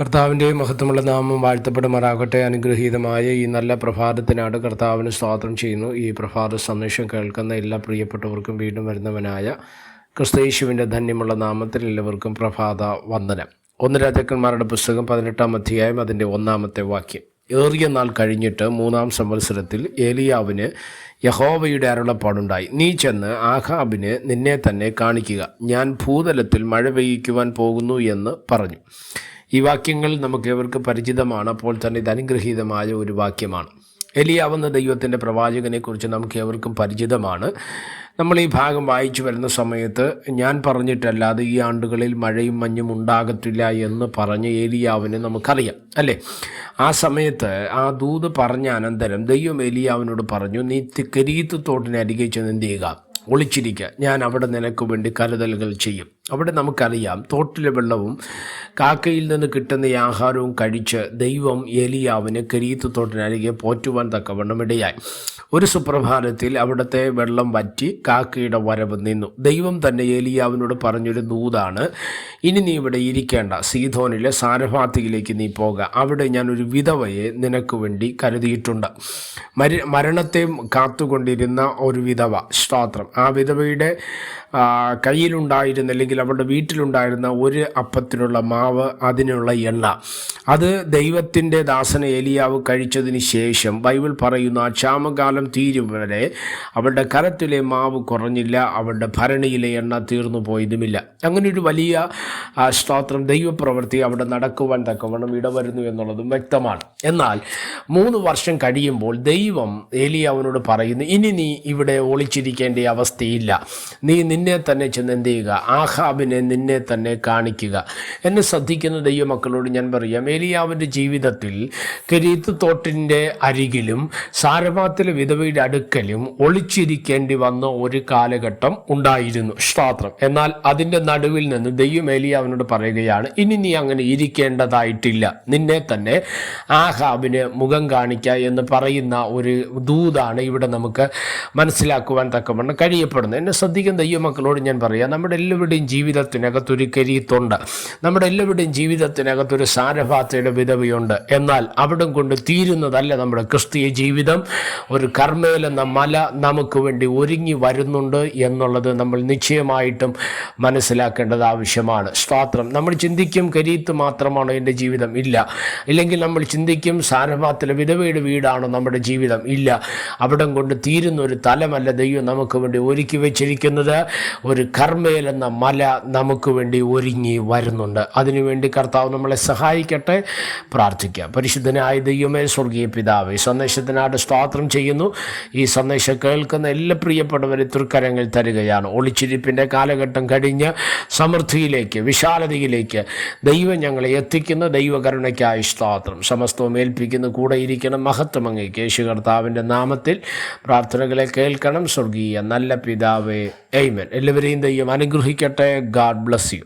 കർത്താവിന്റെ മഹത്വമുള്ള നാമം വാഴ്ത്തപ്പെടുമാറാകട്ടെ. അനുഗ്രഹീതമായ ഈ നല്ല പ്രഭാതത്തിനാണ് കർത്താവിന് സ്വാതന്ത്ര്യം ചെയ്യുന്നു. ഈ പ്രഭാത സന്ദേശം കേൾക്കുന്ന എല്ലാ പ്രിയപ്പെട്ടവർക്കും വീണ്ടും വരുന്നവനായ ക്രിസ്തയേശുവിന്റെ ധന്യമുള്ള നാമത്തിൽ എല്ലാവർക്കും പ്രഭാത വന്ദനം. ഒന്ന് രാജാക്കന്മാരുടെ പുസ്തകം പതിനെട്ടാം അധ്യായം അതിന്റെ ഒന്നാമത്തെ വാക്യം. ഏറിയ നാൾ കഴിഞ്ഞിട്ട് മൂന്നാം സംവത്സരത്തിൽ ഏലിയാവിന് യഹോവയുടെ അരുളപ്പാടുണ്ടായി. നീ ചെന്ന് ആഹാബിന് നിന്നെ തന്നെ കാണിക്കുക. ഞാൻ ഭൂതലത്തിൽ മഴ പെയ്യിക്കുവാൻ പോകുന്നു എന്ന് പറഞ്ഞു. ഈ വാക്യങ്ങൾ നമുക്ക് ഇവർക്ക് പരിചിതമാണ്. അപ്പോൾ തന്നെ ഇത് അനുഗ്രഹീതമായ ഒരു വാക്യമാണ്. എലിയാവുന്ന ദൈവത്തിന്റെ പ്രവാചകനെക്കുറിച്ച് നമുക്ക് ഏവർക്കും പരിചിതമാണ്. നമ്മൾ ഈ ഭാഗം വായിച്ചു വരുന്ന സമയത്ത് ഞാൻ പറഞ്ഞിട്ടല്ലാതെ ഈ ആണ്ടുകളിൽ മഴയും മഞ്ഞും ഉണ്ടാകത്തില്ല എന്ന് പറഞ്ഞ് ഏലിയാവിന് നമുക്കറിയാം അല്ലേ? ആ സമയത്ത് ആ ദൂത് പറഞ്ഞ അനന്തരം ദൈവം ഏലിയാവിനോട് പറഞ്ഞു നീ കരീത്ത് തോട്ടിനരികെ ചെന്ന് എന്ത് ചെയ്യുക? ഒളിച്ചിരിക്കുക ഞാൻ അവിടെ നിനക്ക് വേണ്ടി കരുതലുകൾ ചെയ്യും. അവിടെ നമുക്കറിയാം തോട്ടിലെ വെള്ളവും കാക്കയിൽ നിന്ന് കിട്ടുന്ന ആഹാരവും കഴിച്ച് ദൈവം എലിയാവിന് കരീത്ത് തോട്ടിനരികെ പോറ്റുവാൻ തക്കവണ്ണം ഇടയായി. ഒരു സുപ്രഭാതത്തിൽ അവിടുത്തെ വെള്ളം വറ്റി കാക്കയുടെ വരവ് നിന്നു. ദൈവം തന്നെ ഏലിയാവിനോട് പറഞ്ഞൊരു ദൂതാണ് ഇനി നീ ഇവിടെ ഇരിക്കേണ്ട. സീധോനിലെ സാരഭാത്തിയിലേക്ക് നീ പോക. അവിടെ ഞാനൊരു വിധവയെ നിനക്ക് വേണ്ടി കരുതിയിട്ടുണ്ട്. മര മരണത്തെ കാത്തുകൊണ്ടിരുന്ന ഒരു വിധവ. സ്തോത്രം. ആ വിധവയുടെ കയ്യിലുണ്ടായിരുന്ന അല്ലെങ്കിൽ അവളുടെ വീട്ടിലുണ്ടായിരുന്ന ഒരു അപ്പത്തിനുള്ള മാവ് അതിനുള്ള എണ്ണ. അത് ദൈവത്തിന്റെ ദാസന എലിയാവ് കഴിച്ചതിന് ശേഷം ബൈബിൾ പറയുന്ന ആ ക്ഷാമകാലം തീരും വരെ അവളുടെ കരത്തിലെ മാവ് കുറഞ്ഞില്ല അവളുടെ ഭരണിയിലെ എണ്ണ തീർന്നു പോയതുമില്ല. അങ്ങനെ ഒരു വലിയ സ്തോത്രം ദൈവപ്രവൃത്തി അവിടെ നടക്കുവാൻ തക്കവണ്ണം ഇടവരുന്നു എന്നുള്ളതും വ്യക്തമാണ്. എന്നാൽ മൂന്ന് വർഷം കഴിയുമ്പോൾ ദൈവം ഏലിയാവിനോട് പറയുന്നു ഇനി നീ ഇവിടെ ഒളിച്ചിരിക്കേണ്ട അവസ്ഥയില്ല. നീ നിന്നെ തന്നെ ചെന്ന് എന്ത് ചെയ്യുക? ആഹാബിനെ നിന്നെ തന്നെ കാണിക്കുക. എന്നെ ശ്രദ്ധിക്കുന്ന ദൈവമക്കളോട് ഞാൻ പറയാം ഏലിയാവിന്റെ ജീവിതത്തിൽ കരീത്ത് തോട്ടിന്റെ അരികിലും സാരഭാത്തിലെ വിധവയുടെ അടുക്കലും ഒളിച്ചിരിക്കേണ്ടി വന്ന ഒരു കാലഘട്ടം ഉണ്ടായിരുന്നു. സ്തോത്രം എന്നാൽ അതിന്റെ നടുവിൽ നിന്ന് ദൈവം ഏലിയാവിനോട് പറയുകയാണ് ഇനി നീ അങ്ങനെ ഇരിക്കേണ്ടതായിട്ടില്ല. നിന്നെ തന്നെ ആഹാബിന് മുഖം കാണിക്കുക എന്ന് പറയുന്ന ഒരു ദൂതാണ് ഇവിടെ നമുക്ക് മനസ്സിലാക്കുവാൻ തക്കവണ്ണം കഴിയപ്പെടുന്നത് എന്നെ ശ്രദ്ധിക്കുന്ന ദൈവമക്കളോട് ഞാൻ പറയാം നമ്മുടെ എല്ലാവരുടെയും ജീവിതത്തിനകത്തൊരു കരീത്തുണ്ട് നമ്മുടെ എല്ലാവരുടെയും ജീവിതത്തിനകത്തൊരു സാരഭാത്തയുടെ വിധവയുണ്ട്. എന്നാൽ അവിടം കൊണ്ട് തീരുന്നതല്ല നമ്മുടെ ക്രിസ്തീയ ജീവിതം. ഒരു കർമ്മേലെന്ന മല നമുക്ക് വേണ്ടി ഒരുങ്ങി വരുന്നുണ്ട് എന്നുള്ളത് നമ്മൾ നിശ്ചയമായിട്ടും മനസ്സിലാക്കേണ്ടത് ആവശ്യമാണ്. സ്വാത്രം നമ്മൾ ചിന്തിക്കും കരീത്ത് മാത്രമാണോ എന്റെ ജീവിതം? ഇല്ല. ഇല്ലെങ്കിൽ നമ്മൾ ചിന്തിക്കും സാരഭാത്തിലെ വിധവയുടെ വീടാണോ നമ്മുടെ ജീവിതം? ഇല്ല. അവിടം കൊണ്ട് തീരുന്ന ഒരു തലമല്ല ദൈവം നമുക്ക് വേണ്ടി ഒരുക്കി വെച്ചിരിക്കുന്നത് ഒരു കർമ്മേൽ എന്ന മല നമുക്ക് വേണ്ടി ഒരുങ്ങി വരുന്നുണ്ട്. അതിനുവേണ്ടി കർത്താവ് നമ്മളെ സഹായിക്കട്ടെ. പ്രാർത്ഥിക്കാം. പരിശുദ്ധനായ ദൈവമേ സ്വർഗീയ പിതാവ് ഈ സന്ദേശത്തിനായിട്ട് സ്തോത്രം ചെയ്യുന്നു. ഈ സന്ദേശം കേൾക്കുന്ന എല്ലാ പ്രിയപ്പെട്ടവരെ തൃക്കരങ്ങൾ തരികയാണ്. ഒളിച്ചിരിപ്പിന്റെ കാലഘട്ടം കഴിഞ്ഞ് സമൃദ്ധിയിലേക്ക് വിശാലതയിലേക്ക് ദൈവം ഞങ്ങളെ എത്തിക്കുന്ന. ദൈവകരുണയ്ക്കായി സ്തോത്രം. സമസ്തവും ഏൽപ്പിക്കുന്ന. കൂടെ ഇരിക്കണം മഹത്വം അങ്ങേക്ക്. കർത്താവിന്റെ നാമത്തിൽ പ്രാർത്ഥനകളെ കേൾക്കണം. സ്വർഗീയ നല്ല പിതാവേ. എയ്മൻ എല്ലാവരെയും ദൈവം അനുഗ്രഹിക്കട്ടെ. God bless you